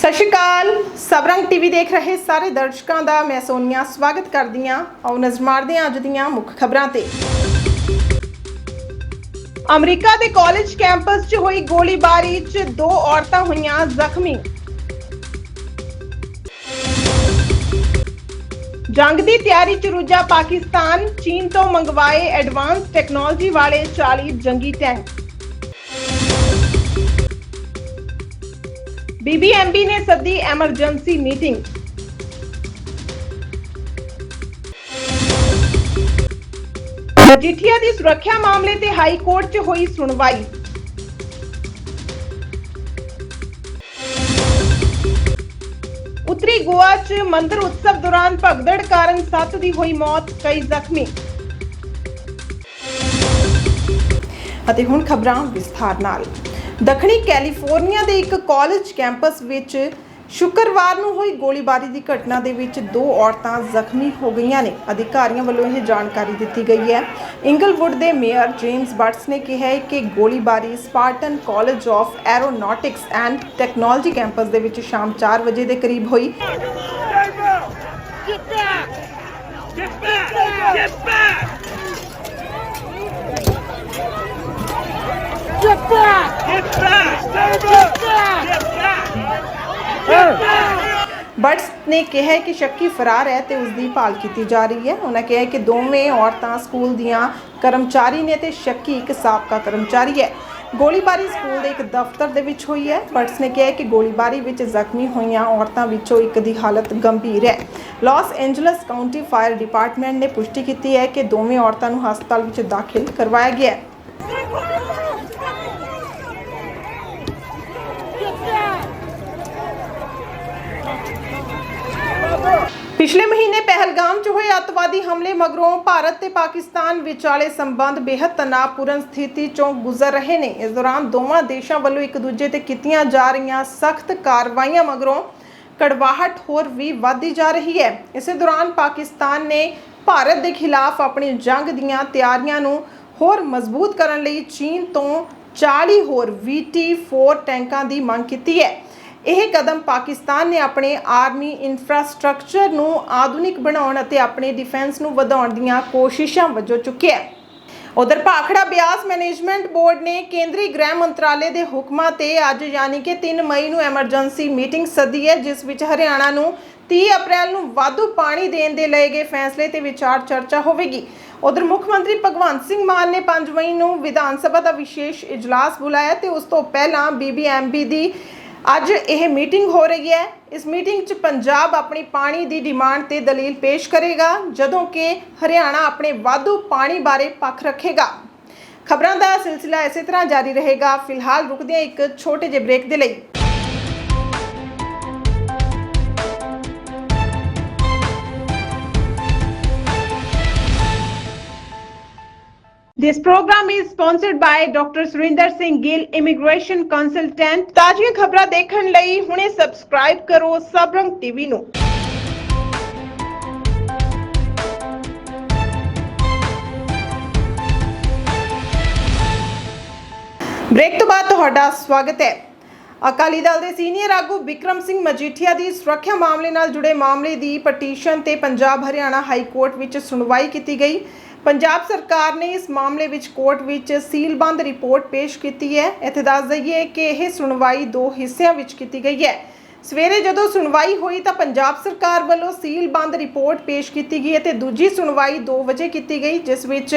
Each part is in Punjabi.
ਸਤਿ ਸ਼੍ਰੀ ਅਕਾਲ। ਸਬਰੰਗ ਟੀਵੀ ਦੇਖ ਰਹੇ ਸਾਰੇ ਦਰਸ਼ਕਾਂ ਦਾ ਮੈਂ ਸੋਨੀਆ ਸਵਾਗਤ ਕਰਦੀ ਹਾਂ। ਆਓ ਨਜ਼ਰ ਮਾਰਦੇ ਹਾਂ ਅੱਜ ਦੀਆਂ ਮੁੱਖ ਖਬਰਾਂ ਤੇ। ਅਮਰੀਕਾ ਦੇ ਕਾਲਜ ਕੈਂਪਸ 'ਚ ਹੋਈ ਗੋਲੀਬਾਰੀ 'ਚ ਦੋ ਔਰਤਾਂ ਹੋਈਆਂ ਜ਼ਖਮੀ। ਜੰਗ ਦੀ ਤਿਆਰੀ 'ਚ ਰੁੱਝਾ ਪਾਕਿਸਤਾਨ, ਚੀਨ ਤੋਂ ਮੰਗਵਾਏ ਐਡਵਾਂਸ ਟੈਕਨੋਲੋਜੀ ਵਾਲੇ 40 ਜੰਗੀ ਟੈਂਕ। ਬੀਬੀਐਮਬੀ ਨੇ ਸੱਦੀ ਐਮਰਜੈਂਸੀ ਮੀਟਿੰਗ। ਮਜੀਠੀਆ ਦੀ ਸੁਰੱਖਿਆ ਮਾਮਲੇ ਤੇ ਹਾਈ ਕੋਰਟ 'ਚ ਹੋਈ ਸੁਣਵਾਈ। ਉੱਤਰੀ ਗੋਆ 'ਚ ਮੰਦਰ ਉਤਸਵ ਦੌਰਾਨ ਭਗਦੜ ਕਾਰਨ 7 ਦੀ ਹੋਈ ਮੌਤ, ਕਈ ਜ਼ਖਮੀ। ਅਤੇ ਹੁਣ ਖਬਰਾਂ ਵਿਸਥਾਰ ਨਾਲ। ਦੱਖਣੀ ਕੈਲੀਫੋਰਨੀਆ ਦੇ ਇੱਕ ਕਾਲਜ ਕੈਂਪਸ ਵਿੱਚ ਸ਼ੁੱਕਰਵਾਰ ਨੂੰ ਹੋਈ ਗੋਲੀਬਾਰੀ ਦੀ ਘਟਨਾ ਦੇ ਵਿੱਚ ਦੋ ਔਰਤਾਂ ਜ਼ਖਮੀ ਹੋ ਗਈਆਂ ਨੇ ਅਧਿਕਾਰੀਆਂ ਵੱਲੋਂ ਇਹ ਜਾਣਕਾਰੀ ਦਿੱਤੀ ਗਈ ਹੈ ਇੰਗਲਵੁੱਡ ਦੇ ਮੇਅਰ ਜੇਮਸ ਬਟਸ ਨੇ ਕਿਹਾ ਹੈ ਕਿ ਗੋਲੀਬਾਰੀ Spartan College of Aeronautics and Technology campus ਦੇ ਵਿੱਚ ਸ਼ਾਮ 4 ਵਜੇ ਦੇ ਕਰੀਬ ਹੋਈ Get back! Get back! Get back! Get back! Get back! Get back! Get back! Butts ਨੇ ਕਿਹਾ ਕਿ ਸ਼ੱਕੀ ਫਰਾਰ ਹੈ ਤੇ ਉਸ ਦੀ ਭਾਲ ਕੀਤੀ ਜਾ ਰਹੀ ਹੈ ਉਹਨਾਂ ਕਿਹਾ ਕਿ ਦੋਵੇਂ ਔਰਤਾਂ ਸਕੂਲ ਦੀਆਂ ਕਰਮਚਾਰੀ ਨੇ ਤੇ ਸ਼ੱਕੀ ਇੱਕ ਸਾਬਕਾ ਕਰਮਚਾਰੀ ਹੈ ਗੋਲੀਬਾਰੀ ਸਕੂਲ ਦੇ ਇੱਕ ਦਫ਼ਤਰ ਦੇ ਵਿੱਚ ਹੋਈ ਹੈ ਬਟਸ ਨੇ ਕਿਹਾ ਕਿ ਗੋਲੀਬਾਰੀ ਵਿੱਚ ਜ਼ਖਮੀ ਹੋਈਆਂ ਔਰਤਾਂ ਵਿੱਚੋਂ ਇੱਕ ਦੀ ਹਾਲਤ ਗੰਭੀਰ ਹੈ Los Angeles County Fire Department ਨੇ ਪੁਸ਼ਟੀ ਕੀਤੀ ਹੈ ਕਿ ਦੋਵੇਂ ਔਰਤਾਂ ਨੂੰ ਹਸਪਤਾਲ ਵਿੱਚ ਦਾਖਲ ਕਰਵਾਇਆ ਗਿਆ ਹੈ ਪਿਛਲੇ ਮਹੀਨੇ ਪਹਿਲਗਾਮ 'ਚ ਹੋਏ ਅੱਤਵਾਦੀ ਹਮਲੇ ਮਗਰੋਂ ਭਾਰਤ ਤੇ ਪਾਕਿਸਤਾਨ ਵਿਚਾਲੇ ਸੰਬੰਧ ਬੇहद ਤਣਾਅਪੂਰਨ ਸਥਿਤੀ 'ਚੋਂ ਗੁਜ਼ਰ ਰਹੇ ਨੇ। ਇਸ ਦੌਰਾਨ ਦੋਵਾਂ ਦੇਸ਼ਾਂ ਵੱਲੋਂ ਇੱਕ ਦੂਜੇ ਤੇ ਕੀਤੀਆਂ ਜਾ ਰਹੀਆਂ ਸਖਤ ਕਾਰਵਾਈਆਂ ਮਗਰੋਂ ਕੜਵਾਹਟ ਹੋਰ ਵੀ ਵਧਦੀ ਜਾ ਰਹੀ ਹੈ। ਇਸੇ ਦੌਰਾਨ ਪਾਕਿਸਤਾਨ ਨੇ ਭਾਰਤ ਦੇ ਖਿਲਾਫ ਆਪਣੀ ਜੰਗ ਦੀਆਂ ਤਿਆਰੀਆਂ ਨੂੰ ਹੋਰ ਮਜ਼ਬੂਤ ਕਰਨ ਲਈ ਚੀਨ ਤੋਂ 40 ਹੋਰ VT4 ਟੈਂਕਾਂ ਦੀ ਮੰਗ ਕੀਤੀ ਹੈ। ਇਹ ਕਦਮ ਪਾਕਿਸਤਾਨ ਨੇ ਆਪਣੇ ਆਰਮੀ ਇਨਫਰਾਸਟ੍ਰਕਚਰ ਨੂੰ ਆਧੁਨਿਕ ਬਣਾਉਣ ਅਤੇ ਆਪਣੇ ਡਿਫੈਂਸ ਨੂੰ ਵਧਾਉਣ ਦੀਆਂ ਕੋਸ਼ਿਸ਼ਾਂ ਵਜੋਂ ਚੁੱਕਿਆ ਹੈ। ਉਧਰ ਭਾਖੜਾ ਬਿਆਸ ਮੈਨੇਜਮੈਂਟ ਬੋਰਡ ਨੇ ਕੇਂਦਰੀ ਗ੍ਰਹਿ ਮੰਤਰਾਲੇ ਦੇ ਹੁਕਮਾਂ ਤੇ ਅੱਜ ਯਾਨੀ ਕਿ 3 ਮਈ ਨੂੰ ਐਮਰਜੈਂਸੀ ਮੀਟਿੰਗ ਸੱਦੀ ਹੈ, ਜਿਸ ਵਿੱਚ ਹਰਿਆਣਾ ਨੂੰ 30 ਅਪ੍ਰੈਲ ਨੂੰ ਵਾਧੂ ਪਾਣੀ ਦੇਣ ਦੇ ਲਏ ਗਏ ਫੈਸਲੇ ਤੇ ਵਿਚਾਰ ਚਰਚਾ ਹੋਵੇਗੀ। ਉਧਰ ਮੁੱਖ ਮੰਤਰੀ ਭਗਵੰਤ ਸਿੰਘ ਮਾਨ ਨੇ 5 ਮਈ ਨੂੰ ਵਿਧਾਨ ਸਭਾ ਦਾ ਵਿਸ਼ੇਸ਼ ਇਜਲਾਸ ਬੁਲਾਇਆ ਤੇ ਉਸ ਤੋਂ ਪਹਿਲਾਂ ਬੀਬੀਐਮਬੀ ਦੀ ਅੱਜ ਇਹ ਮੀਟਿੰਗ ਹੋ ਰਹੀ ਹੈ। ਇਸ ਮੀਟਿੰਗ 'ਚ ਪੰਜਾਬ ਆਪਣੀ ਪਾਣੀ ਦੀ ਡਿਮਾਂਡ ਤੇ ਦਲੀਲ ਪੇਸ਼ ਕਰੇਗਾ, ਜਦੋਂ ਕਿ ਹਰਿਆਣਾ ਆਪਣੇ ਵਾਧੂ ਪਾਣੀ ਬਾਰੇ ਪੱਖ ਰੱਖੇਗਾ। ਖਬਰਾਂ ਦਾ ਸਿਲਸਿਲਾ ਇਸੇ ਤਰ੍ਹਾਂ ਜਾਰੀ ਰਹੇਗਾ। ਫਿਲਹਾਲ ਰੁਕਦੇ ਹਾਂ ਇੱਕ ਛੋਟੇ ਜਿਹੇ ਬ੍ਰੇਕ ਦੇ ਲਈ। This program is sponsored by Dr. Surinder Singh Gill, Immigration Consultant. ਤਾਜ਼ੀਆਂ ਖਬਰਾਂ ਦੇਖਣ ਲਈ ਹੁਣੇ ਸਬਸਕ੍ਰਾਈਬ ਕਰੋ ਸਬਰੰਗ ਟੀਵੀ ਨੂੰ। ਬ੍ਰੇਕ ਤੋਂ ਬਾਅਦ ਤੁਹਾਡਾ ਸਵਾਗਤ ਹੈ ਅਕਾਲੀ ਦਲ ਦੇ ਸੀਨੀਅਰ ਆਗੂ ਵਿਕਰਮ ਸਿੰਘ ਮਜੀਠੀਆ ਦੀ ਸੁਰੱਖਿਆ ਮਾਮਲੇ ਨਾਲ ਜੁੜੇ ਮਾਮਲੇ ਦੀ ਪਟੀਸ਼ਨ ਤੇ ਪੰਜਾਬ ਹਰਿਆਣਾ ਹਾਈ ਕੋਰਟ ਵਿੱਚ ਸੁਣਵਾਈ ਕੀਤੀ ਗਈ ਪੰਜਾਬ ਸਰਕਾਰ ਨੇ ਇਸ ਮਾਮਲੇ ਵਿੱਚ ਕੋਰਟ ਵਿੱਚ ਸੀਲਬੰਦ ਰਿਪੋਰਟ ਪੇਸ਼ ਕੀਤੀ ਹੈ। ਇੱਥੇ ਦੱਸ ਦਈਏ ਕਿ ਇਹ ਸੁਣਵਾਈ ਦੋ ਹਿੱਸਿਆਂ ਵਿੱਚ ਕੀਤੀ ਗਈ ਹੈ। ਸਵੇਰੇ ਜਦੋਂ ਸੁਣਵਾਈ ਹੋਈ ਤਾਂ ਪੰਜਾਬ ਸਰਕਾਰ ਵੱਲੋਂ ਸੀਲਬੰਦ ਰਿਪੋਰਟ ਪੇਸ਼ ਕੀਤੀ ਗਈ ਅਤੇ ਦੂਜੀ ਸੁਣਵਾਈ 2 ਵਜੇ ਕੀਤੀ ਗਈ, ਜਿਸ ਵਿੱਚ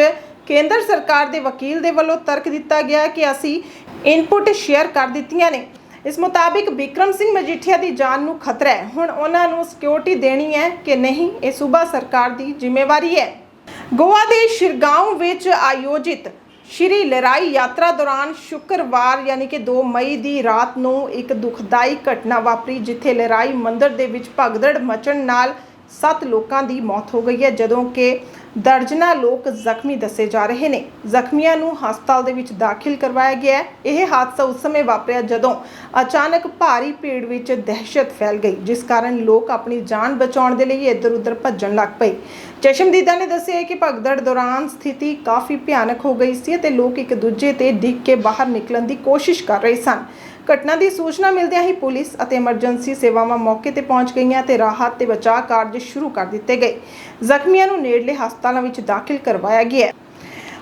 ਕੇਂਦਰ ਸਰਕਾਰ ਦੇ ਵਕੀਲ ਦੇ ਵੱਲੋਂ ਤਰਕ ਦਿੱਤਾ ਗਿਆ ਕਿ ਅਸੀਂ ਇਨਪੁਟ ਸ਼ੇਅਰ ਕਰ ਦਿੱਤੀਆਂ ਨੇ। ਇਸ ਮੁਤਾਬਿਕ ਵਿਕਰਮ ਸਿੰਘ ਮਜੀਠੀਆ ਦੀ ਜਾਨ ਨੂੰ ਖਤਰਾ ਹੈ। ਹੁਣ ਉਹਨਾਂ ਨੂੰ ਸਿਕਿਉਰਿਟੀ ਦੇਣੀ ਹੈ ਕਿ ਨਹੀਂ, ਇਹ ਸੂਬਾ ਸਰਕਾਰ ਦੀ ਜ਼ਿੰਮੇਵਾਰੀ ਹੈ। ਗੋਆ ਦੇ ਸ਼ਿਰਗਾਂਵ ਵਿੱਚ ਆਯੋਜਿਤ ਸ਼੍ਰੀ ਲੜਾਈ ਯਾਤਰਾ ਦੌਰਾਨ ਸ਼ੁੱਕਰਵਾਰ ਯਾਨੀ ਕਿ 2 ਮਈ ਦੀ ਰਾਤ ਨੂੰ ਇੱਕ ਦੁਖਦਾਈ ਘਟਨਾ ਵਾਪਰੀ, ਜਿੱਥੇ ਲੜਾਈ ਮੰਦਰ ਦੇ ਵਿੱਚ ਭਗਦੜ ਮਚਣ ਨਾਲ 7 ਲੋਕਾਂ ਦੀ ਮੌਤ ਹੋ ਗਈ ਹੈ। ਜਦੋਂ ਕਿ ਦਰਜਨਾਂ ਲੋਕ ਜ਼ਖਮੀ ਦੱਸੇ ਜਾ ਰਹੇ ਨੇ। ਜ਼ਖਮੀਆਂ ਨੂੰ ਹਸਪਤਾਲ ਦੇ ਵਿੱਚ ਦਾਖਲ ਕਰਵਾਇਆ ਗਿਆ ਹੈ। ਇਹ ਹਾਦਸਾ ਉਸ ਸਮੇਂ ਵਾਪਰਿਆ ਜਦੋਂ ਅਚਾਨਕ ਭਾਰੀ ਭੀੜ ਵਿੱਚ ਦਹਿਸ਼ਤ ਫੈਲ ਗਈ, ਜਿਸ ਕਾਰਨ ਲੋਕ ਆਪਣੀ ਜਾਨ ਬਚਾਉਣ ਦੇ ਲਈ ਇੱਧਰ-ਉੱਧਰ ਭੱਜਣ ਲੱਗ ਪਏ। ਚਸ਼ਮਦੀਦਾਂ ਨੇ ਦੱਸਿਆ ਕਿ ਭਗਦੜ ਦੌਰਾਨ ਸਥਿਤੀ ਕਾਫੀ ਭਿਆਨਕ ਹੋ ਗਈ ਸੀ ਅਤੇ ਲੋਕ ਇੱਕ ਦੂਜੇ ਤੇ ਡਿੱਗ ਕੇ ਬਾਹਰ ਨਿਕਲਣ ਦੀ ਕੋਸ਼ਿਸ਼ ਕਰ ਰਹੇ ਸਨ। ਘਟਨਾ ਦੀ ਸੂਚਨਾ ਮਿਲਦਿਆਂ ਹੀ ਪੁਲਿਸ ਅਤੇ ਐਮਰਜੈਂਸੀ ਸੇਵਾਵਾਂ ਮੌਕੇ ਤੇ ਪਹੁੰਚ ਗਈਆਂ ਤੇ ਰਾਹਤ ਤੇ ਬਚਾਅ ਕਾਰਜ ਸ਼ੁਰੂ ਕਰ ਦਿੱਤੇ ਗਏ। ਜ਼ਖਮੀਆਂ ਨੂੰ ਨੇੜਲੇ ਹਸਪਤਾਲਾਂ ਵਿੱਚ ਦਾਖਲ ਕਰਵਾਇਆ ਗਿਆ ਹੈ।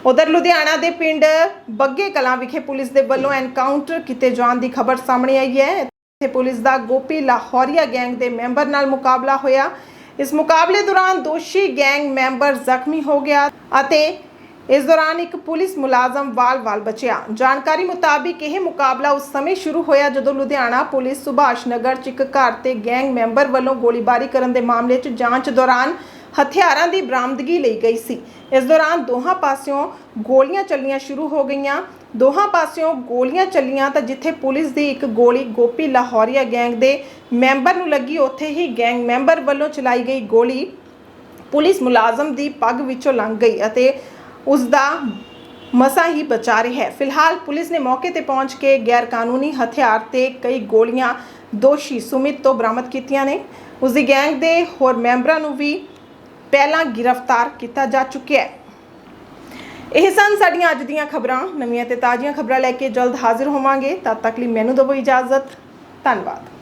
ਉਧਰ ਲੁਧਿਆਣਾ ਦੇ ਪਿੰਡ ਬੱਗੇ ਕਲਾਂ ਵਿਖੇ ਪੁਲਿਸ ਦੇ ਵੱਲੋਂ ਐਨਕਾਊਂਟਰ ਕੀਤੇ ਜਾਣ ਦੀ ਖਬਰ ਸਾਹਮਣੇ ਆਈ ਹੈ। ਇੱਥੇ ਪੁਲਿਸ ਦਾ ਗੋਪੀ ਲਾਹੌਰੀਆ ਗੈਂਗ ਦੇ ਮੈਂਬਰ ਨਾਲ ਮੁਕਾਬਲਾ ਹੋਇਆ। ਇਸ ਮੁਕਾਬਲੇ ਦੌਰਾਨ ਦੋਸ਼ੀ ਗੈਂਗ ਮੈਂਬਰ ਜ਼ਖਮੀ ਹੋ ਗਿਆ ਅਤੇ ਇਸ ਦੌਰਾਨ ਇੱਕ ਪੁਲਿਸ ਮੁਲਾਜ਼ਮ ਵਾਲ-ਵਾਲ ਬਚਿਆ। ਜਾਣਕਾਰੀ ਮੁਤਾਬਿਕ ਇਹ ਮੁਕਾਬਲਾ ਉਸ ਸਮੇਂ ਸ਼ੁਰੂ ਹੋਇਆ ਜਦੋਂ ਲੁਧਿਆਣਾ ਪੁਲਿਸ ਸੁਭਾਸ਼ ਨਗਰ ਚ ਇੱਕ ਘਰ ਤੇ ਗੈਂਗ ਮੈਂਬਰ ਵੱਲੋਂ ਗੋਲੀਬਾਰੀ ਕਰਨ ਦੇ ਮਾਮਲੇ 'ਚ ਜਾਂਚ ਦੌਰਾਨ ਹਥਿਆਰਾਂ ਦੀ ਬਰਾਮਦਗੀ ਲਈ ਗਈ ਸੀ। ਇਸ ਦੌਰਾਨ ਦੋਹਾਂ ਪਾਸਿਓਂ ਗੋਲੀਆਂ ਚੱਲਣੀਆਂ ਸ਼ੁਰੂ ਹੋ ਗਈਆਂ। ਦੋਹਾਂ ਪਾਸਿਓਂ ਗੋਲੀਆਂ ਚੱਲੀਆਂ ਤਾਂ ਜਿੱਥੇ ਪੁਲਿਸ ਦੀ ਇੱਕ ਗੋਲੀ ਗੋਪੀ ਲਾਹੌਰੀਆ ਗੈਂਗ ਦੇ ਮੈਂਬਰ ਨੂੰ ਲੱਗੀ, ਉੱਥੇ ਹੀ ਗੈਂਗ ਮੈਂਬਰ ਵੱਲੋਂ ਚਲਾਈ ਗਈ ਗੋਲੀ ਪੁਲਿਸ ਮੁਲਾਜ਼ਮ ਦੀ ਪੱਗ ਵਿੱਚੋਂ ਲੰਘ ਗਈ ਅਤੇ ਉਸ ਦਾ ਮਸਾ ਹੀ ਬਚਾ ਰਿਹਾ ਹੈ। ਫਿਲਹਾਲ ਪੁਲਿਸ ਨੇ ਮੌਕੇ ਤੇ ਪਹੁੰਚ ਕੇ ਗੈਰ ਕਾਨੂੰਨੀ ਹਥਿਆਰ ਤੇ ਕਈ ਗੋਲੀਆਂ ਦੋਸ਼ੀ ਸੁਮਿਤ ਤੋਂ ਬਰਾਮਦ ਕੀਤੀਆਂ ਨੇ। ਉਸ ਦੀ ਗੈਂਗ ਦੇ ਹੋਰ ਮੈਂਬਰਾਂ ਨੂੰ ਵੀ ਪਹਿਲਾਂ ਗ੍ਰਿਫਤਾਰ ਕੀਤਾ ਜਾ ਚੁੱਕਿਆ ਹੈ। ਇਹ ਸਨ ਸਾਡੀਆਂ ਅੱਜ ਦੀਆਂ ਖਬਰਾਂ। ਨਵੀਆਂ ਤੇ ਤਾਜ਼ੀਆਂ ਖਬਰਾਂ ਲੈ ਕੇ ਜਲਦ ਹਾਜ਼ਰ ਹੋਵਾਂਗੇ। ਤਦ ਤੱਕ ਲਈ ਮੈਨੂੰ ਦਿਓ ਇਜਾਜ਼ਤ। ਧੰਨਵਾਦ।